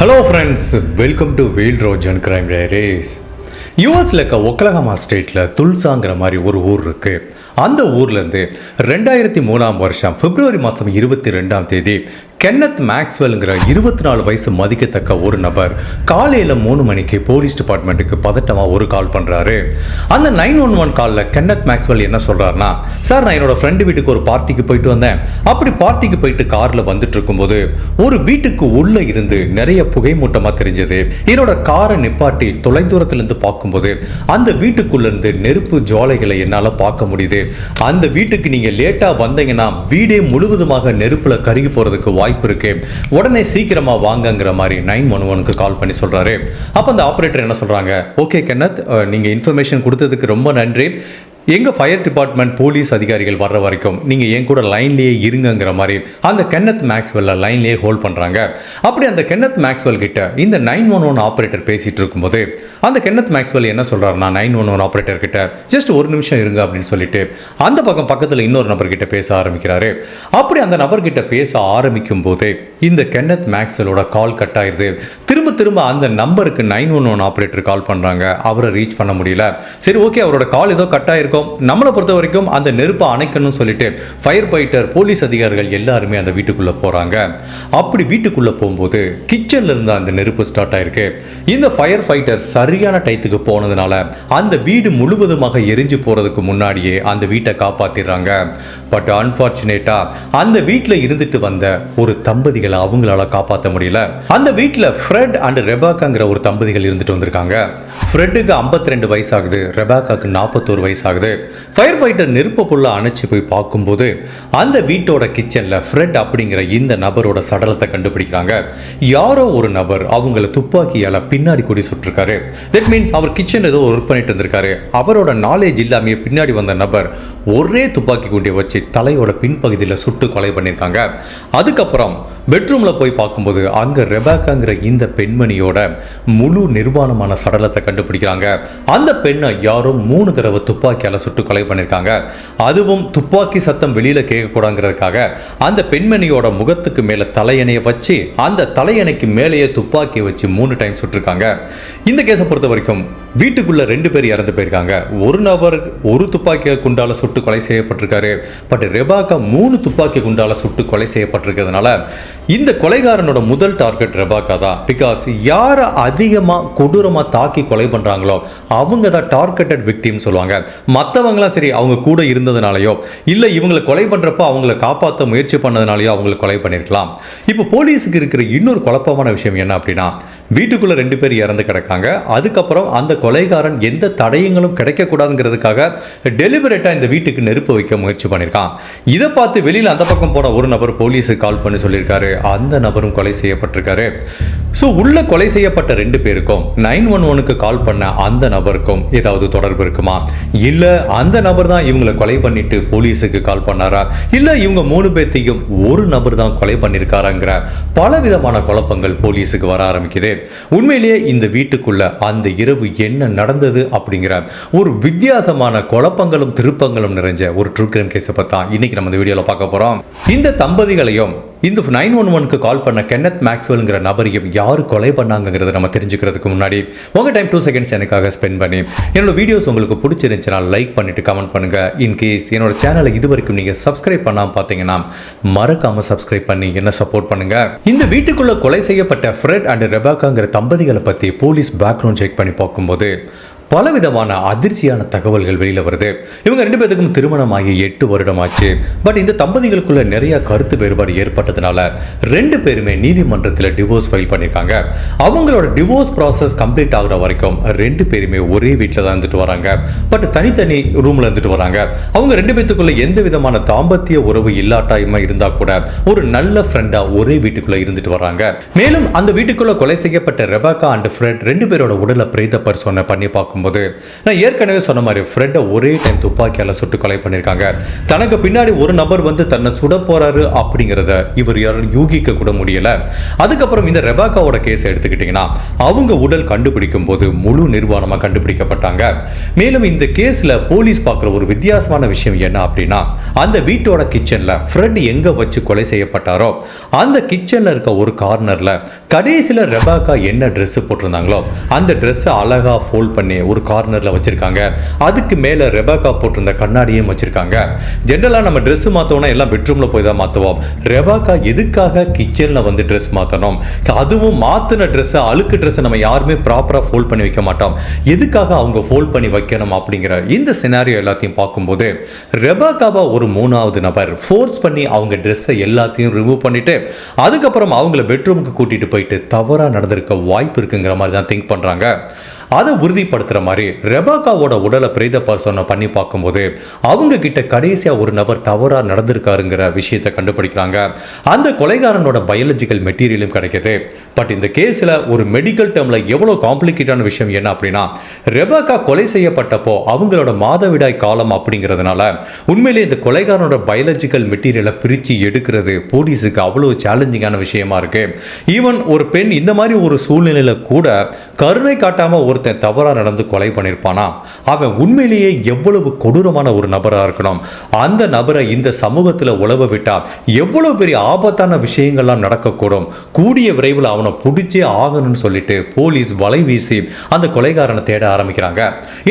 Hello friends welcome to வீல் ரோஜன் crime diaries யூஎஸ்ல இருக்க ஒக்லஹாமா ஸ்டேட்டில் துல்சாங்கிற மாதிரி ஒரு ஊர் இருக்கு. அந்த ஊர்லேருந்து ரெண்டாயிரத்தி மூணாம் வருஷம் பிப்ரவரி மாதம் இருபத்தி ரெண்டாம் தேதி கென்னத் மேக்ஸ்வெல்ங்கிற இருபத்தி நாலு வயசு மதிக்கத்தக்க ஒரு நபர் காலையில் மூணு மணிக்கு போலீஸ் டிபார்ட்மெண்ட்டுக்கு பதட்டமாக ஒரு கால் பண்ணுறாரு அந்த நைன் ஒன் ஒன் காலில் கென்னத் மேக்ஸ்வெல் என்ன சொல்கிறாருன்னா சார் நான் என்னோட ஃப்ரெண்டு வீட்டுக்கு ஒரு பார்ட்டிக்கு போயிட்டு வந்தேன். அப்படி பார்ட்டிக்கு போயிட்டு காரில் வந்துட்டு இருக்கும்போது ஒரு வீட்டுக்கு உள்ளே இருந்து நிறைய புகை மூட்டமாக தெரிஞ்சது. என்னோட காரை நிப்பாட்டி தொலைதூரத்துலேருந்து பார்க்கும்போது அந்த வீட்டுக்குள்ளேருந்து நெருப்பு ஜுவாலைகளை என்னால் பார்க்க முடியுது. அந்த வீட்டுக்கு நீங்கள் லேட்டாக வந்தீங்கன்னா வீடே முழுவதுமாக நெருப்பில் கருகி போகிறதுக்கு வாய்ப்பு இருக்கு. உடனே சீக்கிரமா வாங்கங்கிற மாதிரி நைன் ஒன் ஒனுக்கு கால் பண்ணி சொல்றாரு. அப்போ அந்த ஆப்ரேட்டர் என்ன சொல்றாங்க? ஓகே கென்னத் நீங்க இன்ஃபர்மேஷன் கொடுத்ததுக்கு ரொம்ப நன்றி. எங்கள் ஃபயர் டிபார்ட்மெண்ட் போலீஸ் அதிகாரிகள் வர்ற வரைக்கும் நீங்கள் என் கூட லைன்லேயே இருங்கங்கிற மாதிரி அந்த கென்னத் மேக்ஸ்வெல்ல லைன்லேயே ஹோல்ட் பண்ணுறாங்க அப்படி அந்த கென்னத் மேக்ஸ்வெல் கிட்ட இந்த நைன் ஒன் ஒன் ஆப்ரேட்டர் பேசிகிட்டு இருக்கும்போது அந்த கென்னத் மேக்ஸ்வெல் என்ன சொல்கிறாருன்னா நைன் ஒன் ஒன் ஆப்ரேட்டர் கிட்ட ஜஸ்ட் ஒரு நிமிஷம் இருங்க அப்படின்னு சொல்லிட்டு அந்த பக்கம் பக்கத்தில் இன்னொரு நபர்கிட்ட பேச ஆரம்பிக்கிறாரு. அப்படி அந்த நபர்கிட்ட பேச ஆரம்பிக்கும் போதே இந்த கென்னத் மேக்ஸ்வெலோட கால் கட் ஆயிருது. திரும்ப திரும்ப அந்த நம்பருக்கு nine one one operator call பண்ணுறாங்க அவரை ரீச் பண்ண முடியல. சரி ஓகே அவரோட கால் ஏதோ கட் ஆயிருக்கும் நம்மளை பொறுத்த வரைக்கும் அந்த நெருப்பை அணைக்கணும்னு சொல்லிட்டு ஃபயர் ஃபைட்டர் போலீஸ் அதிகாரிகள் எல்லாருமே அந்த வீட்டுக்குள்ளே போகிறாங்க அப்படி வீட்டுக்குள்ளே போகும்போது கிச்சனில் இருந்து அந்த நெருப்பு ஸ்டார்ட் ஆயிருக்கு. இந்த ஃபயர் ஃபைட்டர் சரியான டயத்துக்கு போனதுனால அந்த வீடு முழுவதுமாக எரிஞ்சு போகிறதுக்கு முன்னாடியே அந்த வீட்டை காப்பாற்றிடுறாங்க பட் அன்ஃபார்ச்சுனேட்டாக அந்த வீட்டில் இருந்துட்டு வந்த ஒரு தம்பதிகளை அவங்களால காப்பாற்ற முடியல. அந்த வீட்டில் ஃப்ரெட் அண்ட் ரெபாக்காங்கிற ஒரு தம்பதிகள் இருந்துட்டு வந்திருக்காங்க. ஃப்ரெட்டுக்கு 52 ரெண்டு வயசாகுது. ரெபாக்காக்கு நாற்பத்தோரு வயசாகுது. ஃபயர் ஃபைட்டர் நெருப்பு புள்ள அணைச்சி போய் பார்க்கும்போது அந்த வீட்டோட கிச்சனில் ஃப்ரெட் அப்படிங்கிற இந்த நபரோட சடலத்தை கண்டுபிடிக்கிறாங்க. யாரோ ஒரு நபர் அவங்கள துப்பாக்கியால பின்னாடி கூடி சுட்டிருக்காரு. தட் மீன்ஸ் அவர் கிச்சன் ஏதோ ஒர்க் பண்ணிட்டு இருந்திருக்காரு. அவரோட நாலேஜ் இல்லாமையே பின்னாடி வந்த நபர் ஒரே துப்பாக்கி குண்டியை வச்சு தலையோட பின்பகுதியில் சுட்டு கொலை பண்ணியிருக்காங்க. அதுக்கப்புறம் பெட்ரூம்ல போய் பார்க்கும்போது அங்க ரெபாக்காங்கிற இந்த பெண்மணியோட முழு நிர்வாணமான சடலத்தை கண்டுபிடிக்கிறாங்க. அந்த பெண்ணை யாரோ மூணு தடவை துப்பாக்கியால சுட்டு கொலை பண்ணியிருக்காங்க. அதுவும் துப்பாக்கி சத்தம் வெளியில கேட்கக்கூடாங்கிறதுக்காக அந்த பெண்மணியோட முகத்துக்கு மேல தலையணையை வச்சு அந்த தலையணைக்கு மேலேயே துப்பாக்கியை வச்சு மூணு டைம் சுட்டிருக்காங்க. இந்த கேஸை பொறுத்த வரைக்கும் வீட்டுக்குள்ள ரெண்டு பேர் இறந்து போயிருக்காங்க. ஒரு நபர் ஒரு துப்பாக்கி குண்டால சுட்டு கொலை செய்யப்பட்டிருக்காரு. பட் ரெபாக்கா மூணு துப்பாக்கி குண்டால சுட்டு கொலை செய்யப்பட்டிருக்கிறதுனால இந்த கொலைகாரனோட முதல் டார்கெட் ரெபாக்கா தான். பிகாஸ் யாரை அதிகமாக கொடூரமாக தாக்கி கொலை பண்ணுறாங்களோ அவங்க தான் டார்கெட்டட் விக்டிம்னு சொல்லுவாங்க. மற்றவங்களாம் சரி அவங்க கூட இருந்ததுனாலையோ இல்லை இவங்களை கொலை பண்ணுறப்போ அவங்கள காப்பாற்ற முயற்சி பண்ணதுனாலையோ அவங்கள கொலை பண்ணியிருக்கலாம் இப்போ போலீஸுக்கு இருக்கிற இன்னொரு குழப்பமான விஷயம் என்ன அப்படின்னா வீட்டுக்குள்ளே ரெண்டு பேர் இறந்து கிடக்காங்க. அதுக்கப்புறம் அந்த கொலைகாரன் எந்த தடயங்களும் கிடைக்கக்கூடாதுங்கிறதுக்காக டெலிபரேட்டாக இந்த வீட்டுக்கு நெருப்பு வைக்க முயற்சி பண்ணியிருக்கான் இதை பார்த்து வெளியில் அந்த பக்கம் போன ஒரு நபர் போலீஸுக்கு கால் பண்ணி சொல்லியிருக்காரு. அந்த நபரும் கொலை செய்யப்பட்டிருக்காரு. ஸோ உள்ள கொலை செய்யப்பட்ட ரெண்டு பேருக்கும் நைன் ஒன் ஒனுக்கு கால் பண்ண அந்த நபருக்கும் ஏதாவது தொடர்பு இருக்குமா? இல்லை அந்த நபர் தான் இவங்களை கொலை பண்ணிட்டு போலீஸுக்கு கால் பண்ணாரா? இல்லை இவங்க மூணு பேர்த்தையும் ஒரு நபர் தான் கொலை பண்ணியிருக்காராங்கிற பலவிதமான குழப்பங்கள் போலீஸுக்கு வர ஆரம்பிக்குது. உண்மையிலேயே இந்த வீட்டுக்குள்ள அந்த இரவு என்ன நடந்தது அப்படிங்கிற ஒரு வித்தியாசமான குழப்பங்களும் திருப்பங்களும் நிறைஞ்ச ஒரு ட்ரூ கிரைம் கேஸை பற்றி இன்னைக்கு நம்ம இந்த வீடியோவில் பார்க்க போகிறோம் இந்த தம்பதிகளையும் இந்த நைன் ஒன் ஒனுக்கு கால் பண்ண கென்னத் மேக்ஸ்வெல்ங்கிற நபரையும் யார் கொலை பண்ணாங்கிறத நம்ம தெரிஞ்சுக்கிறதுக்கு முன்னாடி உங்கள் டைம் டூ செகண்ட்ஸ் எனக்காக ஸ்பெண்ட் பண்ணி என்னோட வீடியோஸ் உங்களுக்கு பிடிச்சிருந்துச்சுன்னா லைக் பண்ணிட்டு கமெண்ட் பண்ணுங்கள் இன்கேஸ் என்னோட சேனலை இது வரைக்கும் நீங்கள் சப்ஸ்கிரைப் பண்ணாமல் பார்த்தீங்கன்னா மறக்காமல் சப்ஸ்கிரைப் பண்ணி என்ன சப்போர்ட் பண்ணுங்கள் இந்த வீட்டுக்குள்ளே கொலை செய்யப்பட்ட ஃப்ரெட் அண்ட் ரெபாக்காங்கிற தம்பதிகளை பற்றி போலீஸ் பேக்ரவுண்ட் செக் பண்ணி பார்க்கும்போது பலவிதமான அதிர்ச்சியான தகவல்கள் வெளியில் வருது. இவங்க ரெண்டு பேருக்கும் திருமணம் ஆகி எட்டு வருடம் ஆச்சு பட் இந்த தம்பதிகளுக்குள்ள நிறைய கருத்து வேறுபாடு ஏற்பட்டதுனால ரெண்டு பேருமே நீதிமன்றத்தில் டிவோர்ஸ் ஃபைல் பண்ணியிருக்காங்க அவங்களோட டிவோர்ஸ் ப்ராசஸ் கம்ப்ளீட் ஆகுற வரைக்கும் ரெண்டு பேருமே ஒரே வீட்டில் தான் இருந்துட்டு வராங்க. பட் தனித்தனி ரூமில் இருந்துட்டு வராங்க. அவங்க ரெண்டு பேத்துக்குள்ள எந்த விதமான தாம்பத்திய உறவு இல்லாட்டாயுமா இருந்தா கூட ஒரு நல்ல ஃப்ரெண்டாக ஒரே வீட்டுக்குள்ள இருந்துட்டு வராங்க. மேலும் அந்த வீட்டுக்குள்ள கொலை செய்யப்பட்ட ரெபாக்கா அண்ட் ஃப்ரெட் ரெண்டு பேரோட உடலை பிரேத பரிசோதனை பண்ணி பார்க்கும் பார்க்கும்போது நான் ஏற்கனவே சொன்ன மாதிரி ஃப்ரெட்டை ஒரே டைம் துப்பாக்கியால் சுட்டு கொலை பண்ணியிருக்காங்க தனக்கு பின்னாடி ஒரு நபர் வந்து தன்னை சுட போறாரு அப்படிங்கிறத இவர் யாரும் யூகிக்க கூட முடியல. அதுக்கப்புறம் இந்த ரெபாக்காவோட கேஸ் எடுத்துக்கிட்டிங்கன்னா அவங்க உடல் கண்டுபிடிக்கும் போது முழு நிர்வாணமாக கண்டுபிடிக்கப்பட்டாங்க. மேலும் இந்த கேஸில் போலீஸ் பார்க்குற ஒரு வித்தியாசமான விஷயம் என்ன அப்படின்னா அந்த வீட்டோட கிச்சனில் ஃப்ரெட் எங்கே வச்சு கொலை செய்யப்பட்டாரோ அந்த கிச்சனில் இருக்க ஒரு கார்னரில் கடைசியில் ரெபாக்கா என்ன Dress போட்டிருந்தாங்களோ அந்த ட்ரெஸ்ஸை அழகாக ஃபோல்ட் பண்ணி ஒரு கார்னரில் வச்சுருக்காங்க. அதுக்கு மேலே ரெபாக்கா போட்டிருந்த கண்ணாடியும் வச்சுருக்காங்க. ஜென்ரலாக நம்ம ட்ரெஸ் மாற்றோம்னா எல்லாம் பெட்ரூமில் போய் தான் மாற்றுவோம் ரெபாக்கா எதுக்காக கிச்சனில் வந்து ட்ரெஸ் மாற்றணும் அதுவும் மாற்றின ட்ரெஸ்ஸை அழுக்கு ட்ரெஸ்ஸை நம்ம யாருமே ப்ராப்பராக ஃபோல்ட் பண்ணி வைக்க மாட்டோம். எதுக்காக அவங்க ஃபோல்ட் பண்ணி வைக்கணும் அப்படிங்கிற இந்த சினாரியோ எல்லாத்தையும் பார்க்கும்போது ரெபாக்காவா ஒரு மூணாவது நபர் ஃபோர்ஸ் பண்ணி அவங்க ட்ரெஸ்ஸை எல்லாத்தையும் ரிமூவ் பண்ணிட்டு அதுக்கப்புறம் அவங்கள பெட்ரூமுக்கு கூட்டிகிட்டு போயிட்டு தவறாக நடந்திருக்க வாய்ப்பு இருக்குங்கிற மாதிரி தான் திங்க் பண்ணுறாங்க அதை உறுதிப்படுத்துகிற மாதிரி ரெபாக்காவோட உடலை பிரேத பரிசோதனை பண்ணி பார்க்கும்போது அவங்க கிட்ட கடைசியாக ஒரு நபர் தவறாக நடந்திருக்காருங்கிற விஷயத்தை கண்டுபிடிக்கிறாங்க. அந்த கொலைகாரனோட பயாலஜிக்கல் மெட்டீரியலும் கிடைக்குது. பட் இந்த கேஸில் ஒரு மெடிக்கல் டேர்மில் எவ்வளோ காம்ப்ளிகேட்டான விஷயம் என்ன அப்படின்னா ரெபாக்கா கொலை செய்யப்பட்டப்போ அவங்களோட மாதவிடாய் காலம் அப்படிங்கிறதுனால உண்மையிலே இந்த கொலைகாரனோட பயாலஜிக்கல் மெட்டீரியலை பிரித்து எடுக்கிறது போலீஸுக்கு அவ்வளோ சேலஞ்சிங்கான விஷயமா இருக்கு. ஈவன் ஒரு பெண் இந்த மாதிரி ஒரு சூழ்நிலையில் கூட கருணை காட்டாமல் ஒரு ஒருத்தன் தவறாக நடந்து கொலை பண்ணியிருப்பானா அவன் உண்மையிலேயே எவ்வளவு கொடூரமான ஒரு நபரா இருக்கணும். அந்த நபரை இந்த சமூகத்தில் உழவ விட்டா எவ்வளவு பெரிய ஆபத்தான விஷயங்கள்லாம் நடக்கக்கூடும். கூடிய விரைவில் அவனை பிடிச்சே ஆகணும்னு சொல்லிட்டு போலீஸ் வலை வீசி அந்த கொலைகாரனை தேட ஆரம்பிக்கிறாங்க.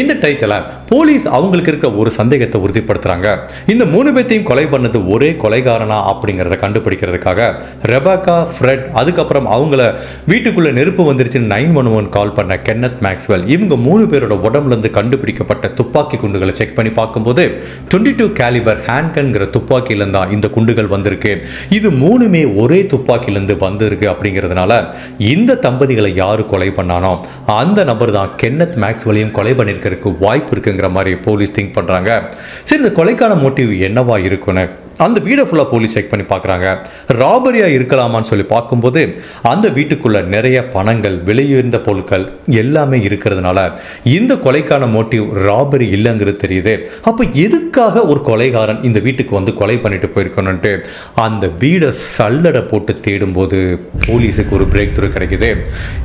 இந்த டயத்தில் போலீஸ் அவங்களுக்கு இருக்க ஒரு சந்தேகத்தை உறுதிப்படுத்துறாங்க. இந்த மூணு பேர்த்தையும் கொலை பண்ணது ஒரே கொலைகாரனா அப்படிங்கிறத கண்டுபிடிக்கிறதுக்காக ரெபாக்கா ஃப்ரெட் அதுக்கப்புறம் அவங்கள வீட்டுக்குள்ளே நெருப்பு வந்துருச்சுன்னு நைன் ஒன் ஒன் கால் பண்ண கென்னத் மேக்ஸ் மேக்ஸ்வெல் இவங்க மூணு பேரோட உடம்புல இருந்து கண்டுபிடிக்கப்பட்ட துப்பாக்கி குண்டுகளை செக் பண்ணி பார்க்கும்போது டுவெண்ட்டி டூ கேலிபர் ஹேண்ட்கன்கிற துப்பாக்கியிலேருந்து தான் இந்த குண்டுகள் வந்திருக்கு. இது மூணுமே ஒரே துப்பாக்கியிலேருந்து வந்திருக்கு அப்படிங்கிறதுனால இந்த தம்பதிகளை யாரு கொலை பண்ணானோ அந்த நபர் தான் கென்னத் மேக்ஸ்வெல்லையும் கொலை பண்ணியிருக்கிறதுக்கு வாய்ப்பு இருக்குங்கிற மாதிரி போலீஸ் திங்க் பண்றாங்க. சரி இந்த கொலைக்கான மோட்டிவ் என்னவா இருக்குன்னு அந்த வீடை ஃபுல்லாக போலீஸ் செக் பண்ணி பார்க்குறாங்க. ராபரியாக இருக்கலாமான்னு சொல்லி பார்க்கும்போது அந்த வீட்டுக்குள்ள நிறைய பணங்கள் விலையுயர்ந்த பொருட்கள் எல்லாமே இருக்கிறதுனால இந்த கொலைக்கான மோட்டிவ் ராபரி இல்லைங்கிறது தெரியுது. அப்போ எதுக்காக ஒரு கொலைகாரன் இந்த வீட்டுக்கு வந்து கொலை பண்ணிட்டு போயிருக்கணுன்ட்டு அந்த வீடை சல்லடை போட்டு தேடும்போது போலீஸுக்கு ஒரு பிரேக் த்ரூ கிடைக்குது.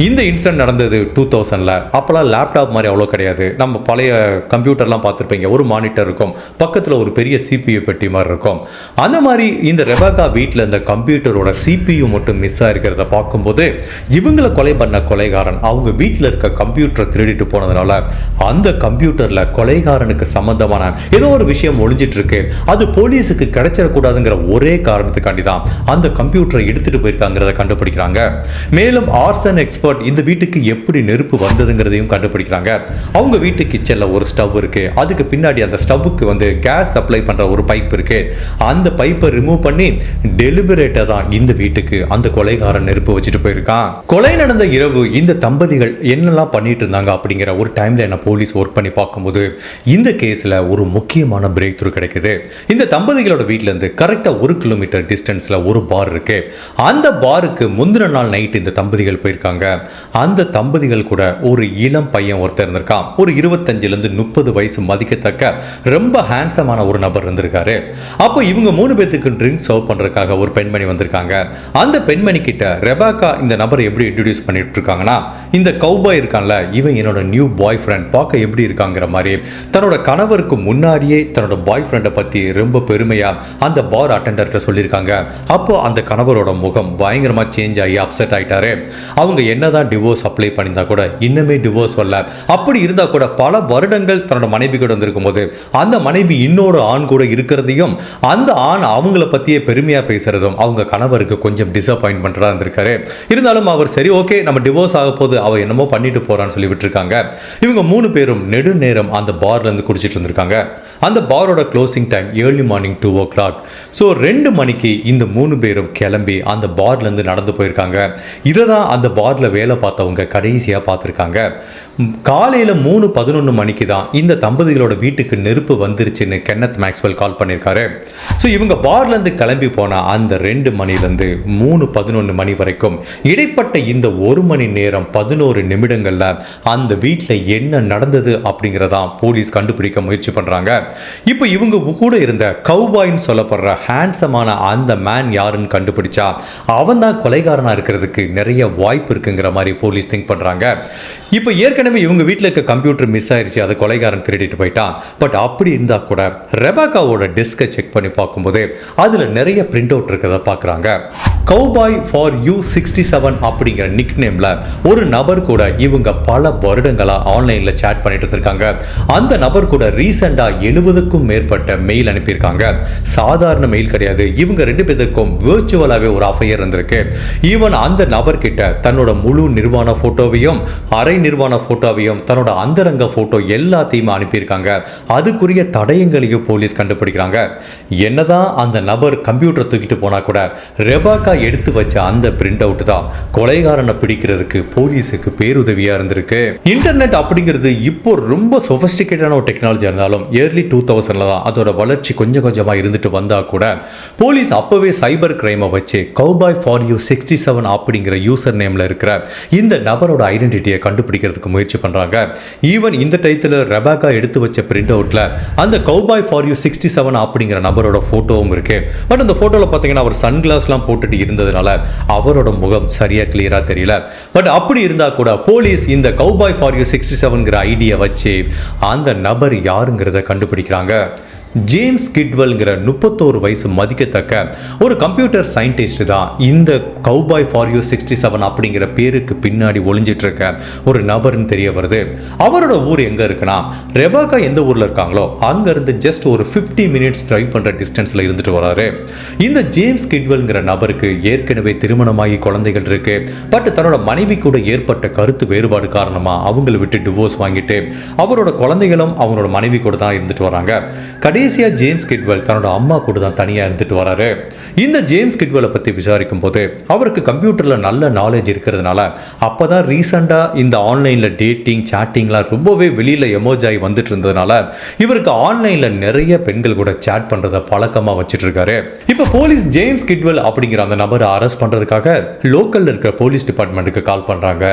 இந்த இன்சிடென்ட் நடந்தது டூ தௌசண்டில் அப்போலாம் லேப்டாப் மாதிரி அவ்வளோ கிடையாது. நம்ம பழைய கம்ப்யூட்டர்லாம் பார்த்துருப்பீங்க. ஒரு மானிட்டர் இருக்கும். பக்கத்தில் ஒரு பெரிய சிபியு பெட்டி மாதிரி இருக்கும். அந்த மாதிரி இந்த ரெபாக்கா வீட்டில் இந்த கம்ப்யூட்டரோட சிபியு மட்டும் மிஸ் ஆயிருக்கிறத பார்க்கும்போது இவங்களை கொலை பண்ண கொலைகாரன் அவங்க வீட்டில் இருக்க கம்ப்யூட்டர் திருடிட்டு போனதுனால அந்த கம்ப்யூட்டரில் கொலைகாரனுக்கு சம்பந்தமான ஏதோ ஒரு விஷயம் ஒழிஞ்சிட்டு இருக்கு அது போலீஸுக்கு கிடைச்சிடக்கூடாதுங்கிற ஒரே காரணத்துக்காண்டி தான் அந்த கம்ப்யூட்டரை எடுத்துட்டு போயிருக்காங்கிறத கண்டுபிடிக்கிறாங்க. மேலும் ஆர்சன் எக்ஸ்பர்ட் இந்த வீட்டுக்கு எப்படி நெருப்பு வந்ததுங்கிறதையும் கண்டுபிடிக்கிறாங்க. அவங்க வீட்டு கிச்சனில் ஒரு ஸ்டவ் இருக்கு. அதுக்கு பின்னாடி அந்த ஸ்டவ்வுக்கு வந்து கேஸ் சப்ளை பண்ற ஒரு பைப் இருக்கு. அந்த பைப்பை ரிமூவ் பண்ணி டெலிபரேட்டாக தான் இந்த வீட்டுக்கு அந்த கொலைகாரன் நெருப்பு வச்சுட்டு போயிருக்கான். கொலை நடந்த இரவு இந்த தம்பதிகள் என்னெல்லாம் பண்ணிட்டு இருந்தாங்க அப்படிங்கிற ஒரு டைம்ல என்ன போலீஸ் ஒர்க் பண்ணி பார்க்கும்போது இந்த கேஸ்ல ஒரு முக்கியமான பிரேக் த்ரூ கிடைக்குது. இந்த தம்பதிகளோட வீட்ல இருந்து கரெக்டா ஒரு கிலோமீட்டர் டிஸ்டன்ஸ்ல ஒரு பார் இருக்கு. அந்த பாருக்கு முந்தின நாள் நைட் இந்த தம்பதிகள் போயிருக்காங்க. அந்த தம்பதிகள் கூட ஒரு இளம் பையன் ஒருத்தர் இருந்திருக்கான். ஒரு இருபத்தஞ்சுல இருந்து முப்பது வயசு மதிக்கத்தக்க ரொம்ப ஹேண்ட்ஸமான ஒரு நபர் இருந்திருக்காரு. அப்போ இவங்க மூணு பேத்துக்கு ட்ரிங்க் சர்வ் பண்றதுக்காக ஒரு பெண்மணி வந்திருக்காங்க. அந்த பெண்மணி கிட்ட ரெபாக்கா இந்த நபரை எப்படி இன்ட்ரடியூஸ் பண்ணிட்டு இருக்காங்கன்னா இந்த கௌபாய் இருக்கான்ல இவன் என்னோட நியூ பாய் ஃப்ரெண்ட் பார்க்க எப்படி இருக்காங்கிற மாதிரி. தன்னோட கணவருக்கு முன்னாடியே தன்னோட பாய் ஃப்ரெண்டை பத்தி ரொம்ப பெருமையா அந்த பார் அட்டெண்டர்கிட்ட சொல்லியிருக்காங்க. அப்போ அந்த கணவரோட முகம் பயங்கரமா சேஞ்ச் ஆகி அப்செட் ஆயிட்டாரு. அவங்க என்னதான் டிவோர்ஸ் அப்ளை பண்ணியிருந்தா கூட இன்னுமே டிவோர்ஸ் வரல. அப்படி இருந்தா கூட பல வருடங்கள் தன்னோட மனைவி கூட வந்திருக்கும் போது அந்த மனைவி இன்னொரு ஆண் கூட இருக்கிறதையும் அந்த ஆண் அவங்கள பற்றியே பெருமையா பேசுறதும் அவங்க கணவருக்கு கொஞ்சம் டிசப்பாயின்மெண்ட்டாக இருந்திருக்காரு. இருந்தாலும் அவர் சரி ஓகே நம்ம டிவோர்ஸ் ஆக போது அவ என்னமோ பண்ணிட்டு சொல்லி விட்டுருக்காங்க இவங்க மூணு பேரும் நெடுநேரம் அந்த பார்ல இருந்து குடிச்சிட்டு இருந்திருக்காங்க. அந்த பாரோட closing time early morning two o'clock so ரெண்டு மணிக்கு இந்த மூணு பேரும் கிளம்பி அந்த பார்லேருந்து நடந்து போயிருக்காங்க. இதை தான் அந்த பாரில் வேலை பார்த்தவங்க கடைசியாக பார்த்துருக்காங்க. காலையில் மூணு பதினொன்று மணிக்கு தான் இந்த தம்பதிகளோட வீட்டுக்கு நெருப்பு வந்துருச்சுன்னு கென்னத் மேக்ஸ்வெல் கால் பண்ணியிருக்காரு. ஸோ இவங்க பார்லேருந்து கிளம்பி போன அந்த ரெண்டு மணிலேருந்து மூணு பதினொன்று மணி வரைக்கும் இடைப்பட்ட இந்த ஒரு மணி நேரம் பதினோரு நிமிடங்களில் அந்த வீட்டில் என்ன நடந்தது அப்படிங்கிறதான் போலீஸ் கண்டுபிடிக்க முயற்சி பண்ணுறாங்க இப்போ இவங்க கூட இருந்த கவுபாயின்னு சொல்லப்படுற ஹேண்ட்ஸமான அந்த மேன் யாருன்னு கண்டுபிடிச்சா அவன் தான் கொலைகாரனாக இருக்கிறதுக்கு நிறைய வாய்ப்பு இருக்குங்கிற மாதிரி போலீஸ் திங்க் பண்ணுறாங்க இப்போ ஏற்கனவே இவங்க வீட்டில் இருக்க கம்ப்யூட்டர் மிஸ் ஆயிருச்சு அதை கொலைகாரன் திருடிட்டு போயிட்டான். பட் அப்படி இருந்தால் கூட ரெபாக்காவோட டெஸ்கை செக் பண்ணி பார்க்கும்போது அதில் நிறைய பிரிண்ட் அவுட் இருக்கிறத பார்க்குறாங்க. Cowboy for you sixty seven அப்படிங்கிற நிக் நேமில் ஒரு நபர் கூட இவங்க பல வருடங்களாக ஆன்லைனில் சேட் பண்ணிட்டு இருந்திருக்காங்க. அந்த நபர் கூட ரீசெண்டாக எழுபதுக்கும் மேற்பட்ட மெயில் அனுப்பியிருக்காங்க. சாதாரண மெயில் கிடையாது. இவங்க ரெண்டு பேருக்கும் விர்ச்சுவலாகவே ஒரு அஃபையர் இருந்திருக்கு. ஈவன் அந்த நபர்கிட்ட தன்னோட முழு நிர்வாண ஃபோட்டோவையும் அரை நிர்வாண ஃபோட்டோவையும் தன்னோட அந்தரங்க ஃபோட்டோ எல்லாத்தையும் அனுப்பியிருக்காங்க. அதுக்குரிய தடயங்களையும் போலீஸ் கண்டுபிடிக்கிறாங்க. என்னதான் அந்த நபர் கம்ப்யூட்டர் தூக்கிட்டு போனா கூட ரெபாக்கா எடுத்து வச்ச அந்த பிரிண்ட் அவுட் தான் கொலைகாரனை பிடிக்கிறதுக்கு போலீஸுக்கு பேருதவியாக இருந்திருக்கு. இன்டர்நெட் அப்படிங்கிறது இப்போ ரொம்ப சொஃபஸ்டிகேட்டான ஒரு டெக்னாலஜி இருந்தாலும் ஏர்லி டூ தௌசண்ட்ல தான் அதோட வளர்ச்சி கொஞ்சம் கொஞ்சமாக இருந்துட்டு வந்தா கூட போலீஸ் அப்பவே சைபர் கிரைமை வச்சு cowboy for you sixty seven அப்படிங்கிற யூசர் நேம்ல இருக்கிற இந்த நபரோட ஐடென்டிட்டியை கண்டுபிடிக்கிறதுக்கு முயற்சி பண்றாங்க. ஈவன் இந்த டயத்தில் ரெபாக்கா எடுத்து வச்ச பிரிண்ட் அவுட்ல அந்த cowboy for you sixty seven அப்படிங்கிற நபரோட ஃபோட்டோவும் இருக்கு. பட் அந்த ஃபோட்டோவில் பார்த்தீங்கன்னா அவர் சன்கிளாஸ்லாம் போட்டுட்டு இருந்ததுனால அவரோட முகம் சரியாக கிளியராக தெரியல. பட் அப்படி இருந்தால் கூட போலீஸ் இந்த கவுபாய் ஃபார் யூ சிக்ஸ்டி செவன்கிற ஐடியை வச்சு அந்த நபர் யாருங்கிறத கண்டுபிடிக்கிறாங்க. ஜேம்ஸ் கிட்வெல்ங்கிற முப்பத்தோரு வயசு மதிக்கத்தக்க ஒரு கம்ப்யூட்டர் சயின்டிஸ்ட் தான். இந்த cowboy for you sixty seven அப்படிங்கிற பேருக்கு பின்னாடி ஒளிஞ்சிட்டு இருக்க ஒரு நபர்னு தெரிய வருது. அவரோட ஊர் எங்கே இருக்குன்னா ரெபாக்கா எந்த ஊரில் இருக்காங்களோ அங்கேருந்து ஜஸ்ட் ஒரு ஃபிஃப்டி மினிட்ஸ் ட்ரைவ் பண்ணுற டிஸ்டன்ஸில் இருந்துட்டு வராரு. இந்த ஜேம்ஸ் கிட்வெல்ங்கிற நபருக்கு ஏற்கனவே திருமணமாகி குழந்தைகள் இருக்கு. பட் தன்னோட மனைவி கூட ஏற்பட்ட கருத்து வேறுபாடு காரணமாக அவங்கள விட்டு டிவோர்ஸ் வாங்கிட்டு அவரோட குழந்தைகளும் அவரோட மனைவி கூட தான் இருந்துட்டு வராங்க. கடைசியாக ஜேம்ஸ் கிட்வெல் தன்னோட அம்மா கூட தான் தனியா இருந்துட்டு வராரு. இந்த ஜேம்ஸ் கிட்வெலை பத்தி விசாரிக்கும் போது அவருக்கு கம்ப்யூட்டர்ல நல்ல நாலேஜ் இருக்கிறதுனால அப்பதான் ரீசெண்டாக இந்த ஆன்லைன்ல டேட்டிங் சாட்டிங்லாம் ரொம்பவே வெளியில எமோஜ் ஆகி வந்துட்டு இருந்ததுனால இவருக்கு ஆன்லைன்ல நிறைய பெண்கள் கூட சேட் பண்றத பழக்கமா வச்சுட்டு இருக்காரு. இப்போ போலீஸ் ஜேம்ஸ் கிட்வெல் அப்படிங்கிற அந்த நபரை அரெஸ்ட் பண்றதுக்காக லோக்கல்ல இருக்கிற போலீஸ் டிபார்ட்மெண்ட்டுக்கு கால் பண்றாங்க.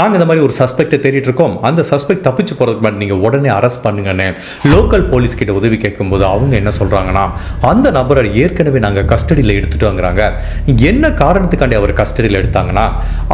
நாங்க இந்த மாதிரி ஒரு சஸ்பெக்டை தேடிட்டு இருக்கோம். அந்த சஸ்பெக்ட் தப்பிச்சு போகிறதுக்கு முன்னாடி நீங்க உடனே அரெஸ்ட் பண்ணுங்கன்னு லோக்கல் போலீஸ் கிட்ட உதவி கேட்கும்போது அவங்க என்ன சொல்றாங்கன்னா அந்த நபரை ஏற்கனவே நாங்க கஸ்டடியில் எடுத்துட்டு வாங்குறாங்க. என்ன காரணத்துக்காண்டி அவர் கஸ்டடியில் எடுத்தாங்கன்னா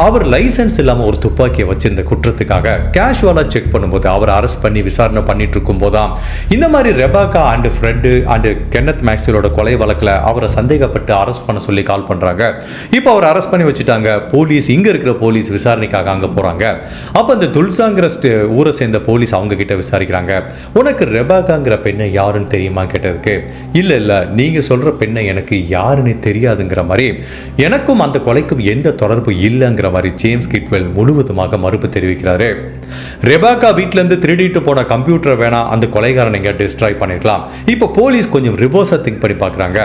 அவர் லைசென்ஸ் இல்லாம ஒரு துப்பாக்கியை வச்சிருந்த குற்றத்துக்காக கேஷுவலா செக் பண்ணும்போது அவர் அரெஸ்ட் பண்ணி விசாரணை பண்ணிட்டு இருக்கும் போதான் இந்த மாதிரி Rebecca and friend and Kenneth மேக்ஸ்வலோட கொலை வழக்கில் அவரை சந்தேகப்பட்டு அரெஸ்ட் பண்ண சொல்லி கால் பண்றாங்க. இப்போ அவர் அரெஸ்ட் பண்ணி வச்சுட்டாங்க. போலீஸ் இங்க இருக்கிற போலீஸ் விசாரணைக்காக அங்கே போறாங்க. அப்போ இந்த துல்சாங்கிறஸ்ட் ஊரை சேர்ந்த போலீஸ் அவங்க கிட்ட விசாரிக்கிறாங்க. உனக்கு ரெபாக்காங்கிற பெண்ணை யாருன்னு தெரியும்? கேட்டதுக்கு இல்ல இல்ல நீங்க சொல்ற பெண்ணை எனக்கு யாருன்னு தெரியாதுங்கிற மாதிரி எனக்கும் அந்த கொலைக்கும் எந்த தொடர்பு இல்லைங்கிற மாதிரி ஜேம்ஸ் கிட்வெல் முழுவதுமாக மறுப்பு தெரிவிக்கிறாரு. ரெபாக்கா வீட்ல இருந்து திருடிட்டு போன கம்ப்யூட்டரை வேணா அந்த கொலைகாரன் எங்க டிஸ்ட்ராய் பண்ணிருக்கலாம். இப்போ போலீஸ் கொஞ்சம் ரிவர்ஸா திங்க் பண்ணி பார்க்குறாங்க.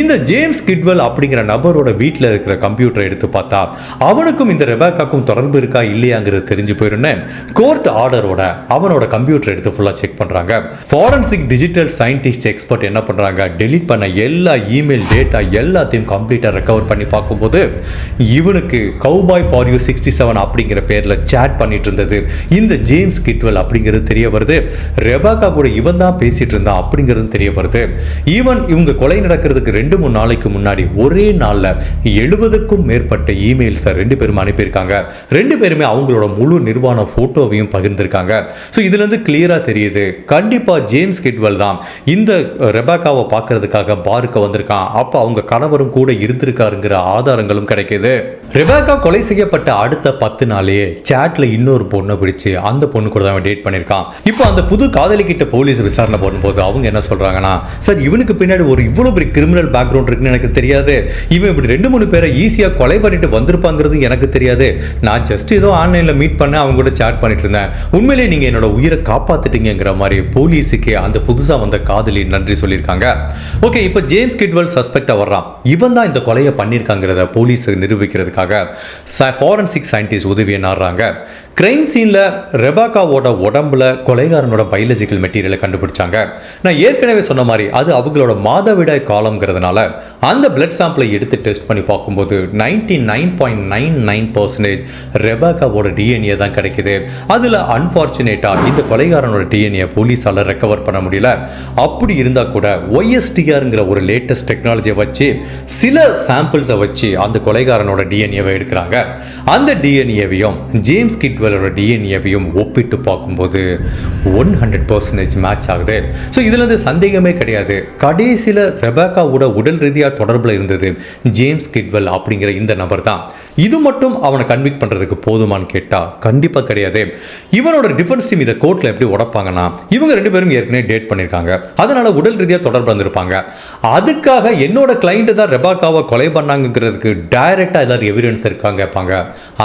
இந்த ஜேம்ஸ் கிட்வெல் அப்படிங்கிற நபரோட வீட்டில் இருக்கிற கம்ப்யூட்டரை எடுத்து பார்த்தா அவனுக்கும் இந்த ரெபாக்காக்கும் தொடர்பு இருக்கா இல்லையாங்கிறது தெரிஞ்சு போயிருந்தேன் கோர்ட் ஆர்டரோட அவனோட கம்ப்யூட்டர் எடுத்து ஃபுல்லாக செக் பண்றாங்க. Forensic digital science scientist expert என்ன பண்ணுறாங்க டெலிட் பண்ண எல்லா இமெயில் டேட்டா எல்லாத்தையும் கம்ப்ளீட்டாக ரெக்கவர் பண்ணி பார்க்கும்போது இவனுக்கு cowboy for you sixty seven அப்படிங்கிற பேரில் சேட் பண்ணிட்டு இருந்தது. இந்த ஜேம்ஸ் கிட்வெல் அப்படிங்கிறது தெரிய வருது. ரெபாக்கா கூட இவன் தான் பேசிட்டு இருந்தான் அப்படிங்கிறது தெரிய வருது. ஈவன் இவங்க கொலை நடக்கிறதுக்கு ரெண்டு மூணு நாளைக்கு முன்னாடி ஒரே நாள்ல எழுபதுக்கும் மேற்பட்ட இமெயில்ஸை ரெண்டு பேரும் அனுப்பியிருக்காங்க. ரெண்டு பேருமே அவங்களோட முழு நிர்வாண ஃபோட்டோவையும் பகிர்ந்திருக்காங்க. ஸோ இதுல இருந்து தெரியுது. கண்டிப்பா ஜேம்ஸ் கிட்வெல் தான். இந்த ரெபாக்காவை பார்க்கறதுக்காக பாருக்கு வந்திருக்கான். அப்போ அவங்க கணவரும் கூட இருந்திருக்காருங்கிற ஆதாரங்களும் கிடைக்குது. ரெபாக்கா கொலை செய்யப்பட்ட அடுத்த பத்து நாளே சேட்ல இன்னொரு பொண்ணை பிடிச்சு அந்த பொண்ணு கூட தான் டேட் பண்ணியிருக்கான். இப்போ அந்த புது காதலி கிட்ட போலீஸ் விசாரணை பண்ணும்போது அவங்க என்ன சொல்றாங்கன்னா சார் இவனுக்கு பின்னாடி ஒரு இவ்வளவு பெரிய கிரிமினல் பேக்ரவுண்ட் இருக்குன்னு எனக்கு தெரியாது. இவன் இப்படி ரெண்டு மூணு பேரை ஈஸியா கொலை பண்ணிட்டு வந்திருப்பாங்கிறது எனக்கு தெரியாது. நான் ஜஸ்ட் ஏதோ ஆன்லைன்ல மீட் பண்ண அவங்க கூட சேட் பண்ணிட்டு இருந்தேன். உண்மையிலேயே நீங்க என்னோட உயிரை காப்பாத்துட்டீங்கிற மாதிரி போலீஸுக்கு அந்த புதுசா வந்த காதல் நன்றி சொல்லியிருக்காங்க. ஓகே இப்போ ஜேம்ஸ் கிட்வெல் சஸ்பெக்டா வர்றான். இவன் தான் இந்த கொலையை பண்ணியிருக்காங்கிறத போலீஸ் நிரூபிக்கிறதுக்காக ஃபாரன்சிக் சயின்டிஸ்ட் உதவியை நாடுறாங்க. கிரைம் சீனில் ரெபாக்காவோட உடம்புல கொலைகாரனோட பயாலஜிக்கல் மெட்டீரியலை கண்டுபிடிச்சாங்க. நான் ஏற்கனவே சொன்ன மாதிரி அது அவங்களோட மாதவிடாய் காலங்கிறதுனால அந்த பிளட் சாம்பிளை எடுத்து டெஸ்ட் பண்ணி பார்க்கும்போது ninety nine point nine nine percentage ரெபாக்காவோட DNA தான் கிடைக்குது. அதில் அன்ஃபார்ச்சுனேட்டாக இந்த கொலைகாரனோட டிஎன்ஏ போலீஸால் ரெக்கவர் பண்ண முடியல. அப்படி இருந்தால் கூட ஒய்எஸ்டிஆருங்கிற ஒரு லேட்டஸ்ட் டெக்னாலஜியை வச்சு சில சாம்பிள்ஸை வச்சு அந்த கொலைகாரனோட டிஎன்ஏவை எடுக்கிறாங்க. அந்த டிஎன்ஏவையும் ஜேம்ஸ் கிட் கிட்வெலோட டிஎன்ஏவையும் ஒப்பிட்டு பார்க்கும்போது ஒன் ஹண்ட்ரட் பர்சன்டேஜ் மேட்ச் ஆகுது. ஸோ இதுலேருந்து சந்தேகமே கிடையாது. கடைசியில் ரெபாக்காவோட உடல் ரீதியாக தொடர்பில் இருந்தது ஜேம்ஸ் கிட்வெல் அப்படிங்கிற இந்த நபர் தான் இது மட்டும் அவனை கன்விக்ட் பண்ணுறதுக்கு போதுமான்னு கேட்டால் கண்டிப்பாக கிடையாது. இவனோட டிஃபென்ஸ் டீம் இதை கோர்ட்டில் எப்படி உடப்பாங்கன்னா இவங்க ரெண்டு பேரும் ஏற்கனவே டேட் பண்ணியிருக்காங்க அதனால் உடல் ரீதியாக தொடர்பு வந்திருப்பாங்க. அதுக்காக என்னோட கிளைண்ட்டு தான் ரெபாக்காவை கொலை பண்ணாங்கிறதுக்கு டைரெக்டாக ஏதாவது எவிடன்ஸ் இருக்காங்க கேட்பாங்க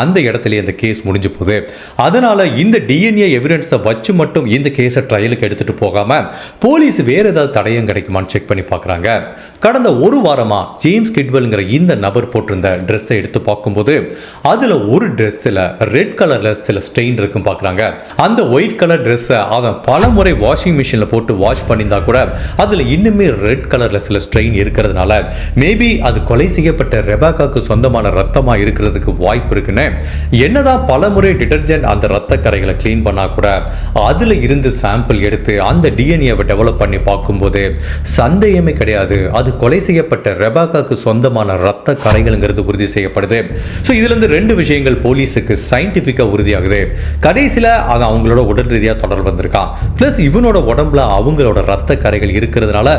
அந்த இடத்துலேயே இந்த கேஸ் முடிஞ்சு போகுது. அதனால் இந்த டிஎன்ஏ எவிடன்ஸை வச்சு மட்டும் இந்த கேஸை ட்ரையலுக்கு எடுத்துகிட்டு போகாமல் போலீஸ் வேறு ஏதாவது தடயம் கிடைக்குமான்னு செக் பண்ணி பார்க்குறாங்க கடந்த ஒரு வாரமாக ஜேம்ஸ் கிட்வெல்ங்கிற இந்த நபர் போட்டிருந்த ட்ரெஸ்ஸை எடுத்து பார்க்கும்போது அதில் ஒரு ட்ரெஸ்ஸில் ரெட் கலரில் சில ஸ்டெயின் இருக்கும் பார்க்குறாங்க அந்த ஒயிட் கலர் ட்ரெஸ்ஸை அவன் பல முறை வாஷிங் மிஷினில் போட்டு வாஷ் பண்ணியிருந்தா கூட அதில் இன்னுமே ரெட் கலரில் சில ஸ்ட்ரெயின் இருக்கிறதுனால மேபி அது கொலை செய்யப்பட்ட ரெபாக்காக்கு சொந்தமான ரத்தமாக இருக்கிறதுக்கு வாய்ப்பு இருக்குன்னு என்னதான் பல முறை டிடர்ஜென்ட் அந்த ரத்த கரைகளை க்ளீன் பண்ணால் கூட அதில் இருந்து சாம்பிள் எடுத்து அந்த டிஎன்ஏவை டெவலப் பண்ணி பார்க்கும்போது சந்தேகமே கிடையாது. அது கொலை செய்யப்பட்ட ரெபாக்காக்கு சொந்தமான ரத்த கரைகள்ங்கிறது உறுதி செய்யப்படுது. ஸோ இதுலேருந்து ரெண்டு விஷயங்கள் போலீஸுக்கு சயின்டிஃபிக்காக உறுதியாகுது. கடைசியில் அது அவங்களோட உடல் ரீதியாக தொடர்பு வந்திருக்கான் ப்ளஸ் இவனோட உடம்புல அவங்களோட ரத்த கரைகள் இருக்கிறதுனால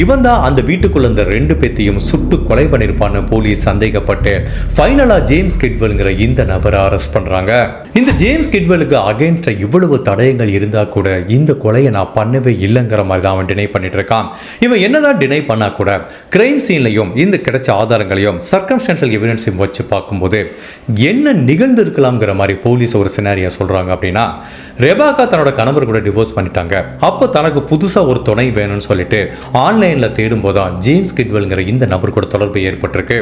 இவன் தான் அந்த வீட்டுக்குள்ள இந்த ரெண்டு பேத்தையும் சுட்டு கொலை பண்ணியிருப்பான்னு போலீஸ் சந்தேகப்பட்டு ஃபைனலாக ஜேம்ஸ் கிட்வெல்ங்கிற இந்த நபரை அரெஸ்ட் பண்ணுறாங்க இந்த ஜேம்ஸ் கிட்வெலுக்கு அகைன்ஸ்டாக இவ்வளவு தடயங்கள் இருந்தால் கூட இந்த கொலையை நான் பண்ணவே இல்லைங்கிற மாதிரி தான் அவன் டினை பண்ணிட்டு இருக்கான் இவன் என்னதான் டினை பண்ணால் கூட கிரைம் சீன்லையும் இந்த கிடைச்ச ஆதாரங்களையும் சர்க்கம்ஸ்டன்ஷியல் எவிடன்ஸையும் வச்சு பார்க்க பார்க்கும்போது என்ன நிகழ்ந்து இருக்கலாம்ங்கிற மாதிரி போலீஸ் ஒரு சினாரியா சொல்றாங்க அப்படின்னா ரெபாக்கா தன்னோட கணவர் கூட டிவோர்ஸ் பண்ணிட்டாங்க. அப்போ தனக்கு புதுசாக ஒரு துணை வேணும்னு சொல்லிட்டு ஆன்லைனில் தேடும் போதான் ஜேம்ஸ் கிட்வெல்ங்கிற இந்த நபர் கூட தொடர்பு ஏற்பட்டிருக்கு.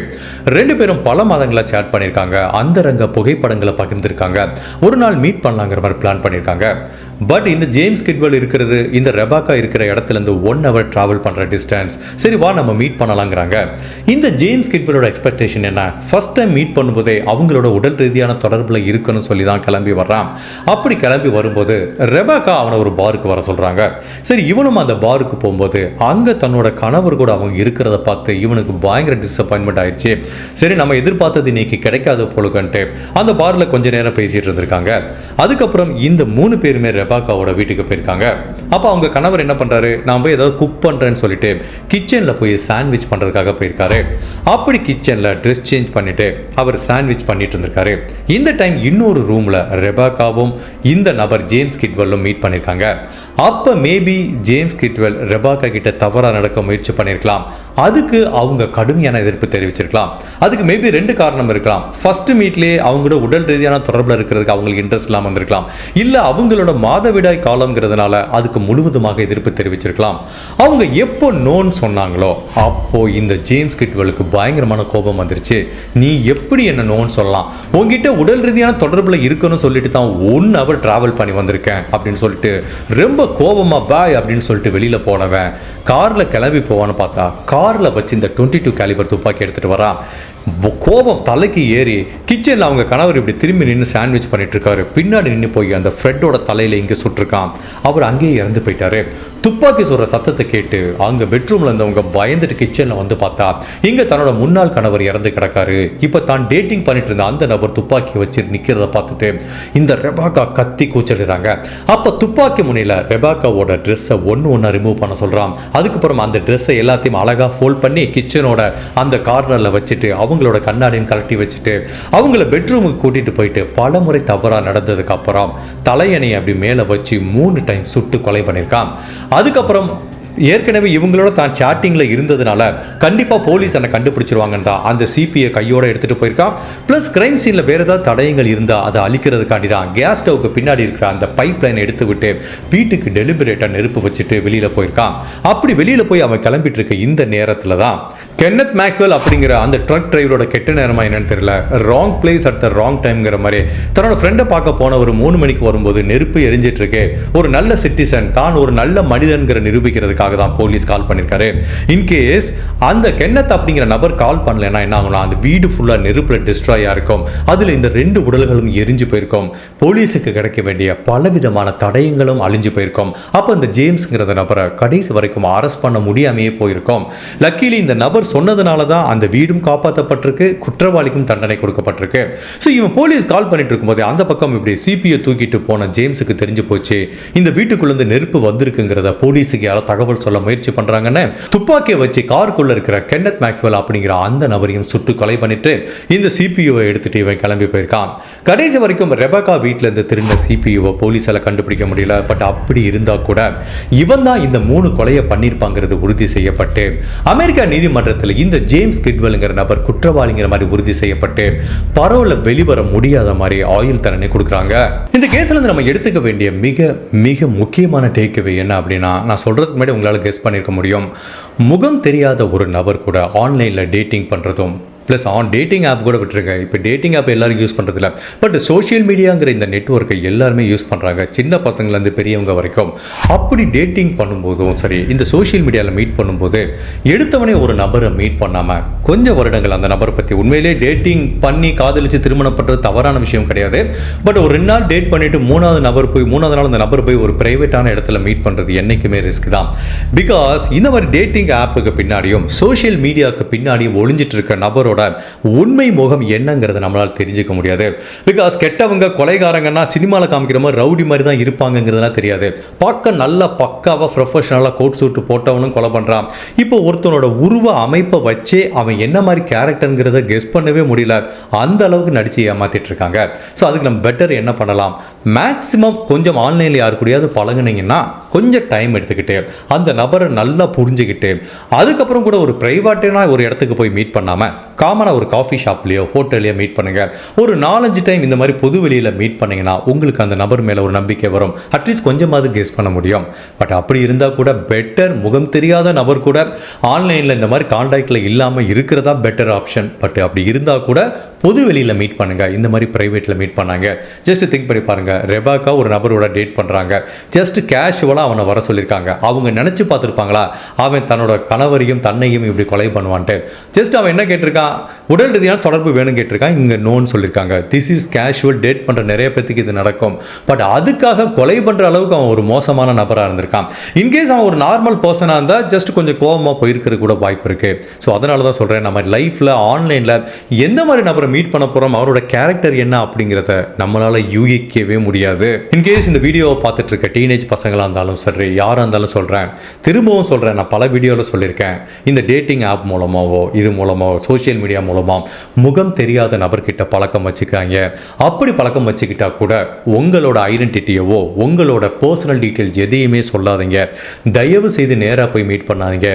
ரெண்டு பேரும் பல மாதங்களா சேட் பண்ணியிருக்காங்க. அந்த ரங்க புகைப்படங்களை பகிர்ந்திருக்காங்க. ஒரு நாள் மீட் பண்ணலாங்கிற மாதிரி பிளான் பண்ணியிருக்காங்க. பட் இந்த ஜேம்ஸ் கிட்வெல் இருக்கிறது இந்த ரெபாக்கா இருக்கிற இடத்துல இருந்து ஒன் ஹவர் ட்ராவல் பண்ணுற டிஸ்டன்ஸ் சரி வா நம்ம மீட் பண்ணலாங்கிறாங்க. இந்த ஜேம்ஸ் கிட்வெலோட எக்ஸ்பெக்டேஷன் என்ன? ஃபர்ஸ்ட் டைம் மீட் பண்ணும்போதே அவங்களோட உடல் ரீதியான தொடர்பில் இருக்கணும்னு சொல்லி தான் கிளம்பி வர்றான். அப்படி கிளம்பி வரும்போது ரெபாக்கா அவனை ஒரு பாருக்கு வர சொல்கிறாங்க சரி இவனும் அந்த பாருக்கு போகும்போது அங்கே தன்னோட கணவர் கூட அவங்க இருக்கிறத பார்த்து இவனுக்கு பயங்கர டிசப்பாயின்மெண்ட் ஆயிடுச்சு சரி நம்ம எதிர்பார்த்தது இன்னைக்கு கிடைக்காத போலுக்கன்ட்டு அந்த பாரில் கொஞ்ச நேரம் பேசிகிட்டு இருந்திருக்காங்க. அதுக்கப்புறம் இந்த மூணு பேருமே பெபாக்காவோட வீட்டுக்கு போயிருக்காங்க. அப்போ அவங்க கணவர் என்ன பண்ணுறாரு நான் போய் ஏதாவது குக் பண்ணுறேன்னு சொல்லிட்டு கிச்சனில் போய் சாண்ட்விச் பண்ணுறதுக்காக போயிருக்காரு. அப்படி கிச்சனில் ட்ரெஸ் சேஞ்ச் பண்ணிட்டு அவர் சாண்ட்விச் பண்ணிட்டு இருந்திருக்காரு. இந்த டைம் இன்னொரு ரூமில் ரெபாக்காவும் இந்த நபர் ஜேம்ஸ் கிட்வெல்லும் மீட் பண்ணியிருக்காங்க அப்போ மேபி ஜேம்ஸ் கிட்வெல் ரெபாக்கா கிட்ட தவறாக நடக்க முயற்சி பண்ணியிருக்கலாம் அதுக்கு அவங்க கடுமையான எதிர்ப்பு தெரிவிச்சிருக்கலாம். அதுக்கு மேபி ரெண்டு காரணம் இருக்கலாம். ஃபர்ஸ்ட் மீட்லேயே அவங்களோட உடல் ரீதியான தொடர்பில் இருக்கிறதுக்கு அவங்களுக்கு இன்ட்ரெஸ்ட் இல்லாமல் இருந்திருக்கலாம். இல்லை அவங்களோட மா மாதவிடாய் காலம்ங்கிறதுனால அதுக்கு முழுவதுமாக எதிர்ப்பு தெரிவிச்சிருக்கலாம். அவங்க எப்போ நோன்னு சொன்னாங்களோ அப்போ இந்த ஜேம்ஸ் கிட்வெலுக்கு பயங்கரமான கோபம் வந்துருச்சு. நீ எப்படி என்ன நோன்னு சொல்லலாம்? உங்ககிட்ட உடல் ரீதியான தொடர்பில் இருக்கணும்னு சொல்லிட்டு தான் ஒன் ஹவர் டிராவல் பண்ணி வந்திருக்கேன் அப்படின்னு சொல்லிட்டு ரொம்ப கோபமாக பாய் அப்படின்னு சொல்லிட்டு வெளியில் போனவன் காரில் கிளம்பி போவான்னு பார்த்தா காரில் வச்சு இந்த டுவெண்ட்டி டூ கேலிபர் துப்பாக்கி எடுத்துகிட்டு வரான். கோபம் தலைக்கு ஏறி கிச்சனில் அவங்க கணவர் இப்படி திரும்பி நின்று சாண்ட்விச் பண்ணிட்டு இருக்காரு பின்னாடி நின்று போய் அந்த ஃப்ரெட்டோட தலையில் இங்கே சுட்டிருக்கான். அவர் அங்கேயே இறந்து போயிட்டாரு. துப்பாக்கி சொல்கிற சத்தத்தை கேட்டு அங்கே பெட்ரூமில் இருந்தவங்க பயந்துட்டு கிச்சனில் வந்து பார்த்தா இங்கே தன்னோட முன்னாள் கணவர் இறந்து கிடக்காரு. இப்போ தான் டேட்டிங் பண்ணிட்டு இருந்த அந்த நபர் துப்பாக்கி வச்சு நிற்கிறத பார்த்துட்டு இந்த ரெபாக்கா கத்தி கூச்சலிடுறாங்க. அப்போ துப்பாக்கி முனையில் ரெபாக்காவோட ட்ரெஸ்ஸை ஒன்று ஒன்றா ரிமூவ் பண்ண சொல்கிறான் அதுக்கப்புறம் அந்த ட்ரெஸ்ஸை எல்லாத்தையும் அழகாக ஃபோல்ட் பண்ணி கிச்சனோட அந்த கார்னரில் வச்சுட்டு அவங்க அவங்களோட கண்ணாடியும் கழட்டி வச்சுட்டு அவங்கள பெட்ரூமுக்கு கூட்டிகிட்டு போயிட்டு பல முறை தவறாக நடந்ததுக்கு அப்புறம் தலையணை அப்படி மேலே வச்சு மூணு டைம் சுட்டு கொலை பண்ணியிருக்கான். அதுக்கப்புறம் ஏற்கனவே இவங்களோட தான் சாட்டிங்கில் இருந்ததுனால கண்டிப்பாக போலீஸ் என்னை கண்டுபிடிச்சிருவாங்கன்னு தான் அந்த சிபிஐ கையோட எடுத்துகிட்டு போயிருக்கான் ப்ளஸ் கிரைம் சீனில் வேறு ஏதாவது தடயங்கள் இருந்தால் அதை அழிக்கிறதுக்காண்டி தான் கேஸ் ஸ்டவ்க்கு பின்னாடி இருக்கிற அந்த பைப் லைன் எடுத்து விட்டு வீட்டுக்கு டெலிபரேட்டாக நெருப்பு வச்சுட்டு வெளியில் போயிருக்கான் அப்படி வெளியில் போய் அவன் கிளம்பிட்டு இருக்க இந்த நேரத்தில் தான் கென்னத் மேக்ஸ்வெல் அப்படிங்கிற அந்த ட்ரக் டிரைவரோட கெட்ட நேரமா என்னன்னு தெரியல. Wrong place at the wrong டைம்ங்கிற மாதிரி தன்னோட ஃப்ரெண்டை பார்க்க போன ஒரு மூணு மணிக்கு வரும்போது நெருப்பு எரிஞ்சிட்டு இருக்கு ஒரு நல்ல சிட்டிசன் தான் ஒரு நல்ல மனிதன்கிற நிரூபிக்கிறதுக்காக தான் போலீஸ் கால் பண்ணியிருக்காரு. இன்கேஸ் அந்த கென்னத் அப்படிங்கிற நபர் கால் பண்ணலன்னா என்ன ஆகும்னா அந்த வீடு ஃபுல்லாக நெருப்பில் டிஸ்ட்ராய் ஆயிருக்கும் அதில் இந்த ரெண்டு உடல்களும் எரிஞ்சு போயிருக்கும். போலீஸுக்கு கிடைக்க வேண்டிய பலவிதமான தடயங்களும் அழிஞ்சு போயிருக்கும். அப்போ இந்த ஜேம்ஸ்ங்கிற நபரை கடைசி வரைக்கும் அரெஸ்ட் பண்ண முடியாமையே போயிருக்கும். லக்கிலி இந்த நபர் சொன்னதுனால தான் அந்த வீடும் காப்பாற்றப்பட்டிருக்கு குற்றவாளிக்கும் தண்டனை கொடுக்கப்பட்டிருக்கு. ஸோ இவன் போலீஸ் கால் பண்ணிட்டு இருக்கும்போது அந்த பக்கம் இப்படி சிபிஐ தூக்கிட்டு போன ஜேம்ஸுக்கு தெரிஞ்சு போச்சு. இந்த வீட்டுக்குள்ளேருந்து நெருப்பு வந்திருக்குங்கிறத போலீஸுக்கு யாரோ தகவல் தகவல் சொல்ல முயற்சி பண்ணுறாங்கன்னு துப்பாக்கியை வச்சு காருக்குள்ளே இருக்கிற கென்னத் மேக்ஸ்வெல் அப்படிங்கிற அந்த நபரையும் சுட்டு கொலை பண்ணிட்டு இந்த சிபியூவை எடுத்துட்டு இவன் கிளம்பி போயிருக்கான். கடைசி வரைக்கும் ரெபகா வீட்டிலேருந்து திருந்த சிபியூவை போலீஸால் கண்டுபிடிக்க முடியல. பட் அப்படி இருந்தால் கூட இவன் தான் இந்த மூணு கொலையை பண்ணியிருப்பாங்கிறது உறுதி செய்யப்பட்டு அமெரிக்கா நீதிமன்றத்தில் இந்த ஜேம்ஸ் கிட்வெல்ங்கிற நபர் குற்றவாளிங்கிற மாதிரி உறுதி செய்யப்பட்டு பரோல வெளிவர முடியாத மாதிரி ஆயுள் தண்டனை கொடுக்குறாங்க. இந்த கேஸ்ல இருந்து நம்ம எடுத்துக்க வேண்டிய மிக மிக முக்கியமான டேக்அவே என்ன அப்படின்னா நான் சொல்றதுக்கு முன்னாடி உங்களால் கெஸ் பண்ணியிருக்க முடியும். முகம் தெரியாத ஒரு நபர் கூட ஆன்லைனில் டேட்டிங் பண்ணுறதும் ப்ளஸ் ஆன் டேட்டிங் ஆப் கூட விட்டுருங்க. இப்போ டேட்டிங் ஆப் எல்லாரும் யூஸ் பண்ணுறதில்ல பட் சோஷியல் மீடியாங்கிற இந்த நெட்ஒர்க்கை எல்லாருமே யூஸ் பண்ணுறாங்க சின்ன பசங்கள்லேருந்து பெரியவங்க வரைக்கும். அப்படி டேட்டிங் பண்ணும்போதும் சரி இந்த சோஷியல் மீடியாவில் மீட் பண்ணும்போது எடுத்தவனே ஒரு நபரை மீட் பண்ணாமல் கொஞ்சம் வருடங்கள் அந்த நபரை பற்றி உண்மையிலே டேட்டிங் பண்ணி காதலித்து திருமணம் பண்ணுறது தவறான விஷயம் கிடையாது. பட் ஒரு ரெண்டு நாள் டேட் பண்ணிவிட்டு மூணாவது நபர் போய் மூணாவது நாள் அந்த நபர் போய் ஒரு ப்ரைவேட்டான இடத்துல மீட் பண்ணுறது என்றைக்குமே ரிஸ்க் தான். பிகாஸ் இந்த மாதிரி டேட்டிங் ஆப்புக்கு பின்னாடியும் சோஷியல் மீடியாவுக்கு பின்னாடியும் ஒளிஞ்சிட்டு இருக்க நபரோட உண்மை முகம் என்னங்கிறத நம்மளால் தெரிஞ்சுக்க முடியாது. பிகாஸ் கெட்டவங்க கொலைகாரங்கன்னா சினிமாவில் காமிக்கிற மாதிரி ரவுடி மாதிரி தான் இருப்பாங்கங்கிறதுலாம் தெரியாது. பார்க்க நல்ல பக்காவாக ப்ரொஃபஷனலாக கோட் சூட்டு போட்டவனும் கொலை பண்ணுறான் இப்போ ஒருத்தனோட உருவ அமைப்பை வச்சே அவன் என்ன மாதிரி கேரக்டருங்கிறத கெஸ் பண்ணவே முடியல. அந்த அளவுக்கு நடிச்சு ஏமாத்திட்டு இருக்காங்க. ஸோ அதுக்கு நம்ம பெட்டர் என்ன பண்ணலாம்? மேக்ஸிமம் கொஞ்சம் ஆன்லைனில் யாரு கூடயாவது பழகுனீங்கன்னா கொஞ்சம் டைம் எடுத்துக்கிட்டு அந்த நபரை நல்லா புரிஞ்சுக்கிட்டு அதுக்கப்புறம் கூட ஒரு ப்ரைவேட்டான ஒரு இடத்துக்கு போய் மீட் பண்ணாமல் காமனாக ஒரு காஃபி ஷாப்லேயோ ஹோட்டல்லையோ மீட் பண்ணுங்கள் ஒரு நாலஞ்சு டைம் இந்த மாதிரி பொது வெளியில் மீட் பண்ணிங்கன்னா உங்களுக்கு அந்த நபர் மேலே ஒரு நம்பிக்கை வரும். அட்லீஸ்ட் கொஞ்சமாவது கெஸ் பண்ண முடியும். பட் அப்படி இருந்தால் கூட பெட்டர் முகம் தெரியாத நபர் கூட ஆன்லைனில் இந்த மாதிரி கான்டாக்டில் இல்லாமல் இருக்கிறதா பெட்டர் ஆப்ஷன் பட் அப்படி இருந்தால் கூட பொது வெளியில் மீட் பண்ணுங்கள் இந்த மாதிரி ப்ரைவேட்டில் மீட் பண்ணாங்க. ஜஸ்ட் திங்க் பண்ணி பாருங்கள் ரெபாக்கா ஒரு நபரோட டேட் பண்ணுறாங்க ஜஸ்ட் கேஷுவலாக அவனை வர சொல்லியிருக்காங்க அவங்க நினச்சி பார்த்துருப்பாங்களா? அவன் தன்னோட கணவரையும் தன்னையும் இப்படி கொலை பண்ணுவான்ட்டு. ஜஸ்ட் அவன் என்ன கேட்டிருக்கான்? உடல் ரீதியான தொடர்பு வேணும் கேட்டிருக்கான். இங்கே நோன்னு சொல்லியிருக்காங்க திஸ் இஸ் கேஷுவல் டேட் பண்ணுற நிறைய பேத்துக்கு இது நடக்கும். பட் அதுக்காக கொலை பண்ணுற அளவுக்கு அவன் ஒரு மோசமான நபராக இருந்திருக்கான். இன்கேஸ் அவன் ஒரு நார்மல் பர்சனாக இருந்தால் ஜஸ்ட் கொஞ்சம் கோபமாக போயிருக்கிறது கூட வாய்ப்பு இருக்குது ஸோ அதனால தான் சொல்கிறேன் நம்ம லைஃப்பில் ஆன்லைனில் எந்த மாதிரி நபர் மீட் பண்ண போகிறோம் அவரோட கேரக்டர் என்ன அப்படிங்கிறத நம்மளால் யூகிக்கவே முடியாது. இன்கேஸ் இந்த வீடியோவை பார்த்துட்டு இருக்க டீனேஜ் பசங்களாக இருந்தாலும் சரி யாராக இருந்தாலும் சொல்கிறேன் திரும்பவும் சொல்கிறேன் நான் பல வீடியோவில் சொல்லியிருக்கேன். இந்த டேட்டிங் ஆப் மூலமாவோ இது மூலமாவோ சோஷியல் மீடியா மூலமாக முகம் தெரியாத நபர்கிட்ட பழக்கம் வச்சுக்காங்க. அப்படி பழக்கம் வச்சுக்கிட்டா கூட உங்களோட ஐடென்டிட்டியவோ உங்களோட பர்சனல் டீட்டெயில்ஸ் எதையுமே சொல்லாதீங்க. தயவு செய்து நேராக போய் மீட் பண்ணாதீங்க.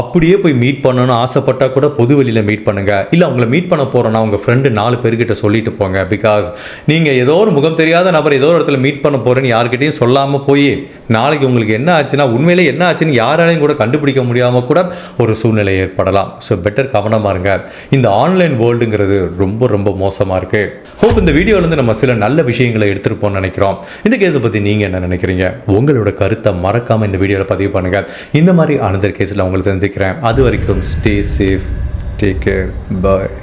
அப்படியே போய் மீட் பண்ணணும்னு ஆசைப்பட்டால் கூட பொது வெளியில் மீட் பண்ணுங்க. இல்லை அவங்கள மீட் பண்ண போகிறோன்னா உங்கள் ஃப்ரெண்ட் நாலு பேர்கிட்ட சொல்லிட்டு போங்க. பிகாஸ் நீங்கள் ஏதோ ஒரு முகம் தெரியாத நபர் ஏதோ ஒரு இடத்துல மீட் பண்ண போகிறேன்னு யார்கிட்டையும் சொல்லாமல் போய் நாளைக்கு உங்களுக்கு என்ன ஆச்சுன்னா உண்மையிலே என்ன ஆச்சுன்னு யாராலையும் கூட கண்டுபிடிக்க முடியாமல் கூட ஒரு சூழ்நிலை ஏற்படலாம். ஸோ பெட்டர் கவனமாக இருங்க. இந்த ஆன்லைன் வேர்ல்டுங்கிறது ரொம்ப ரொம்ப மோசமாக இருக்குது ஹோப் இந்த வீடியோலேருந்து நம்ம சில நல்ல விஷயங்களை எடுத்துருப்போம்னு நினைக்கிறோம். இந்த கேஸை பற்றி நீங்கள் என்ன நினைக்கிறீங்க? உங்களோட கருத்தை மறக்காமல் இந்த வீடியோவில் பதிவு பண்ணுங்கள் இந்த மாதிரி அனதர் கேஸில் உங்களை தெரிஞ்சுக்கிறேன் அது வரைக்கும் stay safe take care bye